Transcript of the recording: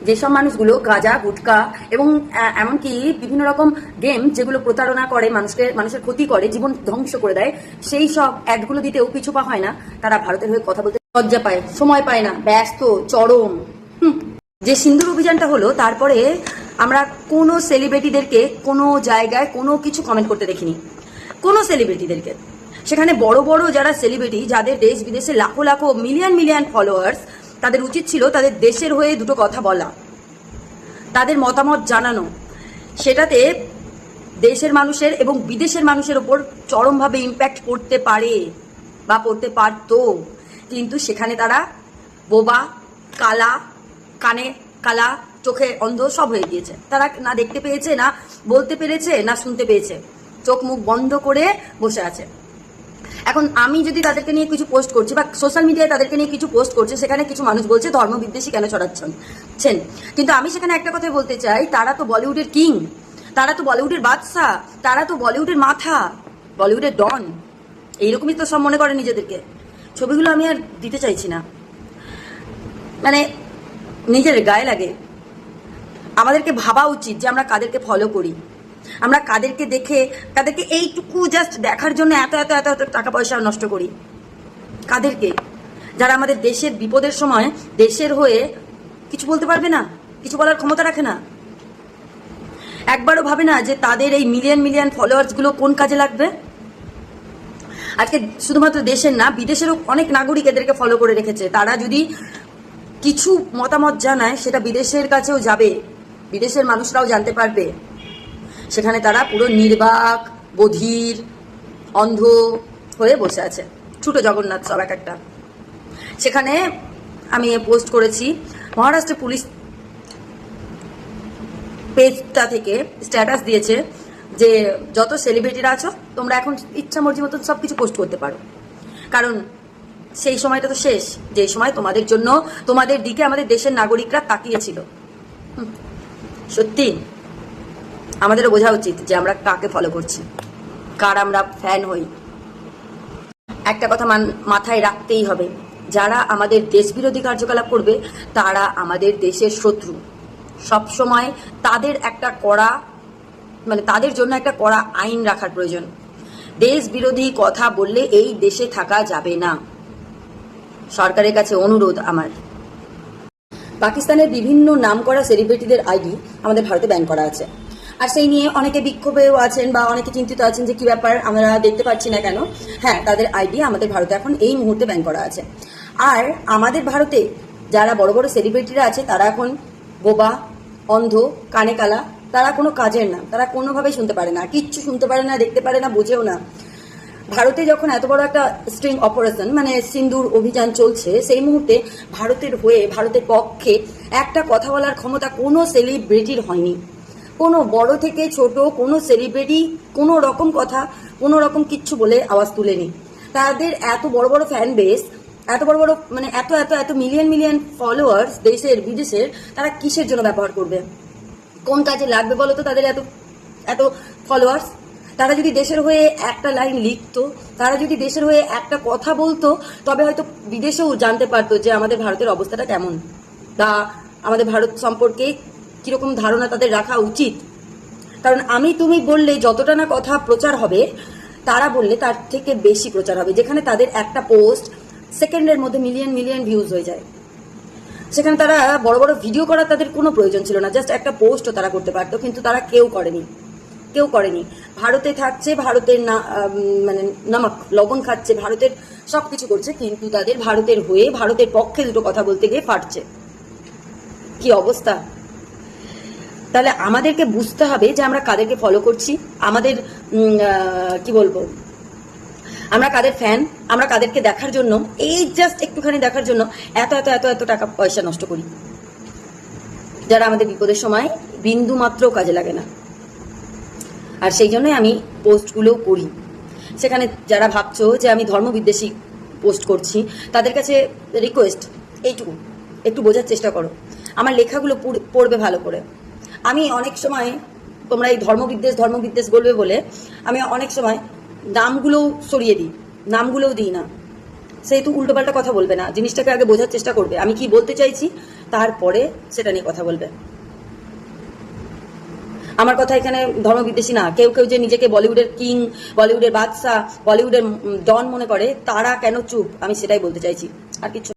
যেসব মানুষগুলো গাঁজা, গুটকা এবং এমনকি বিভিন্ন রকম গেম যেগুলো প্রতারণা করে, মানুষকে, মানুষের ক্ষতি করে, জীবন ধ্বংস করে দেয়, সেই সব অ্যাডগুলো দিতেও পিছু পা হয় না। তারা ভারতের হয়ে কথা বলতে লজ্জা পায়, সময় পায় না, ব্যস্ত, চরম। যে সিন্দুর অভিযানটা হলো, তারপরে আমরা কোনো সেলিব্রিটিদেরকে কোনো জায়গায় কোনো কিছু কমেন্ট করতে দেখিনি। কোনো সেলিব্রিটিদেরকে সেখানে বড় বড় যারা সেলিব্রিটি যাদের দেশ বিদেশে লাখো লাখো মিলিয়ন মিলিয়ন ফলোয়ার্স তাদের উচিত ছিল তাদের দেশের হয়ে দুটো কথা বলা। তাদের মতামত জানানো। সেটাতে দেশের মানুষের এবং বিদেশের মানুষের ওপর চরমভাবে ইম্প্যাক্ট পড়তে পারে বা পড়তে পারতো। কিন্তু সেখানে তারা বোবা, কালা, কানে কালা, চোখে অন্ধ সব হয়ে গিয়েছে। তারা না দেখতে পেয়েছে, না বলতে পেরেছে, না শুনতে পেয়েছে। চোখ মুখ বন্ধ করে বসে আছে। এখন আমি যদি তাদেরকে নিয়ে কিছু পোস্ট করছি বা সোশ্যাল মিডিয়ায় তাদেরকে নিয়ে কিছু পোস্ট করছে, সেখানে কিছু মানুষ বলছে ধর্ম বিদ্বেষী কেন ছড়াচ্ছেন? ছেন। কিন্তু আমি সেখানে একটা কথাই বলতে চাই, তারা তো বলিউডের কিং, তারা তো বলিউডের বাদশাহ, তারা তো বলিউডের মাথা, বলিউডের ডন। এইরকমই তো সব মনে করে নিজেদেরকে। ছবিগুলো আমি আর দিতে চাইছি না। মানে নিজের গায়ে লাগে। আমাদেরকে ভাবা উচিত যে আমরা কাদেরকে ফলো করি। আমরা কাদেরকে দেখে কাদেরকে এইটুকু জাস্ট দেখার জন্য এত এত এত এত টাকা পয়সা নষ্ট করি। কাদেরকে? যারা আমাদের দেশের বিপদের সময় দেশের হয়ে কিছু বলতে পারবে না, কিছু বলার ক্ষমতা রাখে না। একবারও ভাবে না যে তাদের এই মিলিয়ন মিলিয়ন ফলোয়ার্সগুলো কোন কাজে লাগবে? আজকে শুধুমাত্র দেশের না, বিদেশেরও অনেক নাগরিক এদেরকে ফলো করে রেখেছে। তারা যদি কিছু মতামত জানায়, সেটা বিদেশের কাছেও যাবে। বিদেশের মানুষরাও জানতে পারবে। সেখানে তারা পুরো নির্বাক, বধির, অন্ধ হয়ে বসে আছে। ছোট জগন্নাথ সব এক একটা। সেখানে আমি পোস্ট করেছি, মহারাষ্ট্র পুলিশ পেজটা থেকে স্ট্যাটাস দিয়েছে যে, যত সেলিব্রিটিরা আছো, তোমরা এখন ইচ্ছা মর্জি মতন সব কিছু পোস্ট করতে পারো। কারণ সেই সময়টা তো শেষ, যে সময় তোমাদের জন্য তোমাদের দিকে আমাদের দেশের নাগরিকরা তাকিয়েছিল। সত্যি। আমাদেরও বোঝা উচিত যে আমরা কাকে ফলো করছি, কার আমরা ফ্যান হই। একটা কথা মাথায় রাখতেই হবে, যারা আমাদের দেশবিরোধী কার্যকলাপ করবে, তারা আমাদের দেশের শত্রু। সব সময় তাদের একটা কড়া মানে তাদের জন্য একটা কড়া আইন রাখার প্রয়োজন। দেশ বিরোধী কথা বললে এই দেশে থাকা যাবে না। সরকারের কাছে অনুরোধ আমার। পাকিস্তানের বিভিন্ন নামকরা সেলিব্রিটিদের আইডি আমাদের ভারতে ব্যান করা আছে। আর সেই নিয়ে অনেকে বিক্ষোভেও আছেন বা অনেকে চিন্তিত আছেন যে কি ব্যাপার, আমরা দেখতে পাচ্ছি না কেন? হ্যাঁ তাদের আইডিয়া আমাদের ভারতে এখন এই মুহূর্তে ব্যান করা আছে। আর আমাদের ভারতে যারা বড় বড় সেলিব্রিটিরা আছে, তারা এখন বোবা, অন্ধ, কানে কালা, তারা কোনো কাজের না, তারা কোনোভাবেই শুনতে পারে না কিচ্ছু শুনতে পারে না, দেখতে পারে না, বোঝেও না। ভারতে যখন এত বড় একটা স্ট্রিং অপারেশন মানে সিন্দুর অভিযান চলছে, সেই মুহূর্তে ভারতের হয়ে, ভারতের পক্ষে একটা কথা বলার ক্ষমতা কোনো সেলিব্রিটির হয়নি। কোনো বড় থেকে ছোট, কোনো সেলিব্রিটি কোনো রকম কথা, কোনো রকম কিচ্ছু বলে আওয়াজ তুলেনি। তাদের এত বড় বড় ফ্যান বেস এত বড় বড় মানে এত এত এত মিলিয়ন মিলিয়ন ফলোয়ার্স দেশের, বিদেশের, তারা কিসের জন্য ব্যবহার করবে? কোন কাজে লাগবে বলো তো তাদের এত এত ফলোয়ার্স তারা যদি দেশের হয়ে একটা লাইন লিখতো, তারা যদি দেশের হয়ে একটা কথা বলতো, তবে হয়তো বিদেশেও জানতে পারতো যে আমাদের ভারতের অবস্থাটা কেমন। বা আমাদের ভারত সম্পর্কে কীরকম ধারণা তাদের রাখা উচিত? কারণ আমি তুমি বললে যতটা না কথা প্রচার হবে, তারা বললে তার থেকে বেশি প্রচার হবে, যেখানে তাদের একটা পোস্ট সেকেন্ডের মধ্যে মিলিয়ন মিলিয়ন ভিউজ হয়ে যায়। সেখানে তারা বড় বড় ভিডিও করার তাদের কোনো প্রয়োজন ছিল না জাস্ট একটা পোস্টও তারা করতে পারতো, কিন্তু তারা কেউ করেনি। কেউ করেনি। ভারতে থাকছে, ভারতের না মানে নামক, লবণ খাচ্ছে, ভারতের সব কিছু করছে, কিন্তু তাদের ভারতের হয়ে, ভারতের পক্ষে দুটো কথা বলতে গিয়ে ফাটছে। কি অবস্থা? তাহলে আমাদেরকে বুঝতে হবে যে আমরা কাদেরকে ফলো করছি, আমাদের কি বলব? আমরা কাদের ফ্যান আমরা কাদেরকে দেখার জন্য, এই জাস্ট একটুখানি দেখার জন্য এত এত এত এত টাকা পয়সা নষ্ট করি। যারা আমাদের বিপদের সময় বিন্দু মাত্রও কাজে লাগে না। আর সেই জন্যই আমি পোস্টগুলো করি। সেখানে যারা ভাবছ যে আমি ধর্মবিদ্বেষী পোস্ট করছি, তাদের কাছে রিকোয়েস্ট এইটুকু। একটু বোঝার চেষ্টা করো। আমার লেখাগুলো পড়বে ভালো করে। আমি অনেক সময় তোমরা এই ধর্মবিদ্বেষ ধর্মবিদ্বেষ বলবে বলে আমি অনেক সময় নামগুলোও সরিয়ে দিই, নামগুলোও দিই না। সেহেতু উল্টোপাল্টা কথা বলবে না, জিনিসটাকে আগে বোঝার চেষ্টা করবে। আমি কি বলতে চাইছি, তারপরে সেটা নিয়ে কথা বলবে। আমার কথা এখানে ধর্মবিদ্বেষী না, কেউ কেউ যে নিজেকে বলিউডের কিং, বলিউডের বাদশাহ, বলিউডের ডন মনে করে, তারা কেন চুপ? আমি সেটাই বলতে চাইছি। আর কিছু